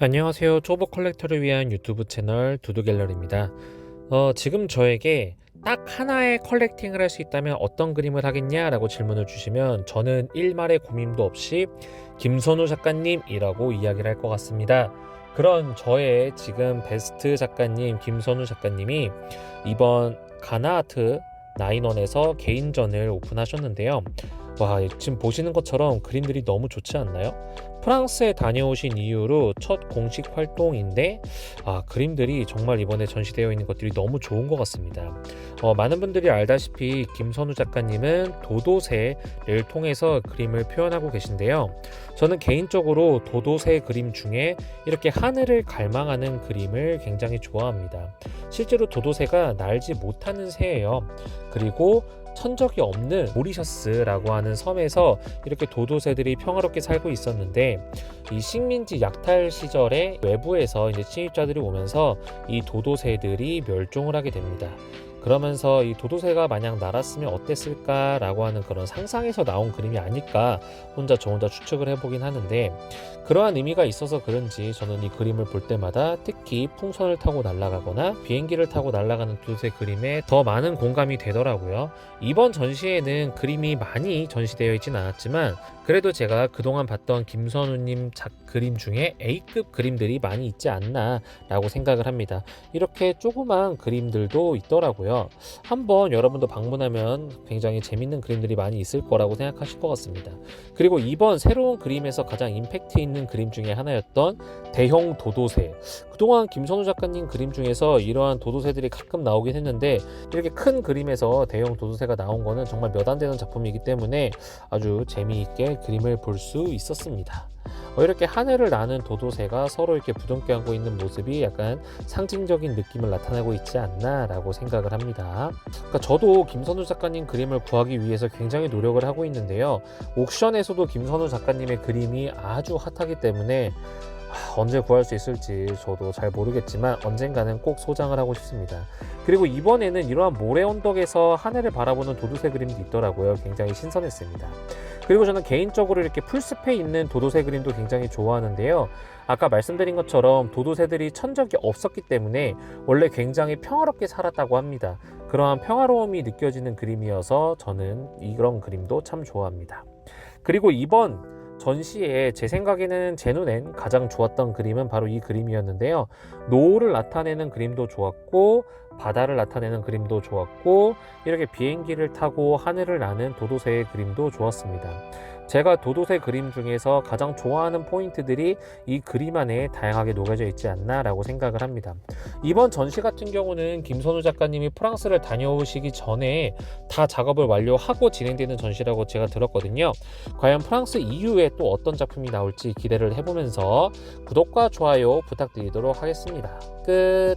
안녕하세요. 초보 컬렉터를 위한 유튜브 채널 두두갤러리입니다. 어, 지금 저에게 딱 하나의 컬렉팅을 할 수 있다면 어떤 그림을 하겠냐라고 질문을 주시면 저는 일말의 고민도 없이 김선우 작가님이라고 이야기를 할 것 같습니다. 그런 저의 지금 베스트 작가님 김선우 작가님이 이번 가나아트 나인원에서 개인전을 오픈하셨는데요. 와, 지금 보시는 것처럼 그림들이 너무 좋지 않나요? 프랑스에 다녀오신 이후로 첫 공식 활동인데 아, 그림들이 정말 이번에 전시되어 있는 것들이 너무 좋은 것 같습니다. 어, 많은 분들이 알다시피 김선우 작가님은 도도새를 통해서 그림을 표현하고 계신데요. 저는 개인적으로 도도새 그림 중에 이렇게 하늘을 갈망하는 그림을 굉장히 좋아합니다. 실제로 도도새가 날지 못하는 새예요. 그리고 천적이 없는 모리셔스라고 하는 섬에서 이렇게 도도새들이 평화롭게 살고 있었는데 이 식민지 약탈 시절에 외부에서 이제 침입자들이 오면서 이 도도새들이 멸종을 하게 됩니다. 그러면서 이 도도새가 만약 날았으면 어땠을까라고 하는 그런 상상에서 나온 그림이 아닐까 혼자 저 혼자 추측을 해보긴 하는데 그러한 의미가 있어서 그런지 저는 이 그림을 볼 때마다 특히 풍선을 타고 날아가거나 비행기를 타고 날아가는 도도새 그림에 더 많은 공감이 되더라고요. 이번 전시에는 그림이 많이 전시되어 있진 않았지만 그래도 제가 그동안 봤던 김선우님 작 그림 중에 A급 그림들이 많이 있지 않나라고 생각을 합니다. 이렇게 조그만 그림들도 있더라고요. 한번 여러분도 방문하면 굉장히 재밌는 그림들이 많이 있을 거라고 생각하실 것 같습니다. 그리고 이번 새로운 그림에서 가장 임팩트 있는 그림 중에 하나였던 대형 도도새. 그동안 김선우 작가님 그림 중에서 이러한 도도새들이 가끔 나오긴 했는데 이렇게 큰 그림에서 대형 도도새가 나온 거는 정말 몇 안 되는 작품이기 때문에 아주 재미있게 그림을 볼 수 있었습니다. 어, 이렇게 하늘을 나는 도도새가 서로 이렇게 부둥켜 안고 있는 모습이 약간 상징적인 느낌을 나타내고 있지 않나라고 생각을 합니다. 그러니까 저도 김선우 작가님 그림을 구하기 위해서 굉장히 노력을 하고 있는데요. 옥션에서도 김선우 작가님의 그림이 아주 핫하기 때문에 아, 언제 구할 수 있을지 저도 잘 모르겠지만 언젠가는 꼭 소장을 하고 싶습니다. 그리고 이번에는 이러한 모래 언덕에서 하늘을 바라보는 도도새 그림도 있더라고요. 굉장히 신선했습니다. 그리고 저는 개인적으로 이렇게 풀숲에 있는 도도새 그림도 굉장히 좋아하는데요. 아까 말씀드린 것처럼 도도새들이 천적이 없었기 때문에 원래 굉장히 평화롭게 살았다고 합니다. 그러한 평화로움이 느껴지는 그림이어서 저는 이런 그림도 참 좋아합니다. 그리고 이번 전시에 제 생각에는 제 눈엔 가장 좋았던 그림은 바로 이 그림이었는데요. 노을을 나타내는 그림도 좋았고 바다를 나타내는 그림도 좋았고 이렇게 비행기를 타고 하늘을 나는 도도새의 그림도 좋았습니다. 제가 도도새 그림 중에서 가장 좋아하는 포인트들이 이 그림 안에 다양하게 녹여져 있지 않나라고 생각을 합니다. 이번 전시 같은 경우는 김선우 작가님이 프랑스를 다녀오시기 전에 다 작업을 완료하고 진행되는 전시라고 제가 들었거든요. 과연 프랑스 이후에 또 어떤 작품이 나올지 기대를 해보면서 구독과 좋아요 부탁드리도록 하겠습니다. 끝.